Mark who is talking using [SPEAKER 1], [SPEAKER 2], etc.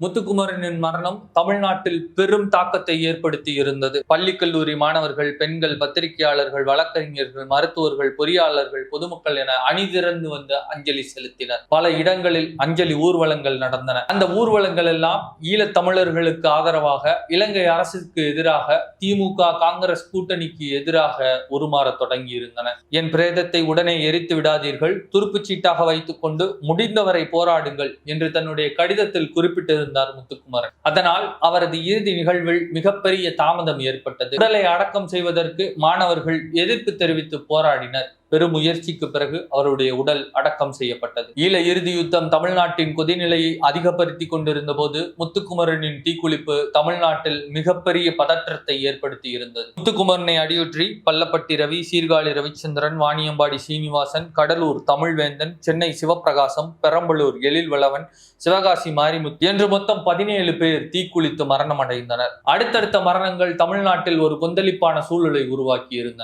[SPEAKER 1] முத்துக்குமரனின் மரணம் தமிழ்நாட்டில் பெரும் தாக்கத்தை ஏற்படுத்தி இருந்தது பள்ளி கல்லூரி மாணவர்கள் பெண்கள் பத்திரிகையாளர்கள் வழக்கறிஞர்கள் மருத்துவர்கள் பொறியாளர்கள் பொதுமக்கள் என அணிதிரண்டு வந்து அஞ்சலி செலுத்தினர். பல இடங்களில் அஞ்சலி ஊர்வலங்கள் நடந்தன. அந்த ஊர்வலங்கள் எல்லாம் ஈழத் தமிழர்களுக்கு ஆதரவாக இலங்கை அரசுக்கு எதிராக திமுக காங்கிரஸ் கூட்டணிக்கு எதிராக உருமாறத் தொடங்கி இருந்தன என் பிரேதத்தை உடனே எரித்து விடாதீர்கள். துருப்புச்சீட்டாக வைத்துக் கொண்டு முடிந்தவரை போராடுங்கள் என்று தன்னுடைய கடிதத்தில் குறிப்பிட்டிருந்தார் முத்துக்குமரன். அதனால் அவரது இறுதி நிகழ்வில் மிகப்பெரிய தாமதம் ஏற்பட்டது. உடலை அடக்கம் செய்வதற்கு மாணவர்கள் எதிர்ப்பு தெரிவித்து போராடினர். பெரும் முயற்சிக்கு பிறகு அவருடைய உடல் அடக்கம் செய்யப்பட்டது. ஈழ இறுதி யுத்தம் தமிழ்நாட்டின் கொதிநிலையை அதிகப்படுத்தி கொண்டிருந்த போது முத்துக்குமரனின் தீக்குளிப்பு தமிழ்நாட்டில் மிகப்பெரிய பதற்றத்தை ஏற்படுத்தி இருந்தது முத்துக்குமரனை அடியுற்றி பள்ளப்பட்டி ரவி சீர்காழி ரவிச்சந்திரன் வாணியம்பாடி சீனிவாசன் கடலூர் தமிழ்வேந்தன் சென்னை சிவப்பிரகாசம் பெரம்பலூர் எழில்வளவன் சிவகாசி மாரிமுத்து என்று மொத்தம் பதினேழு பேர் தீக்குளித்து மரணம் அடைந்தனர் அடுத்தடுத்த மரணங்கள் தமிழ்நாட்டில் ஒரு கொந்தளிப்பான சூழலை உருவாக்கி இருந்தன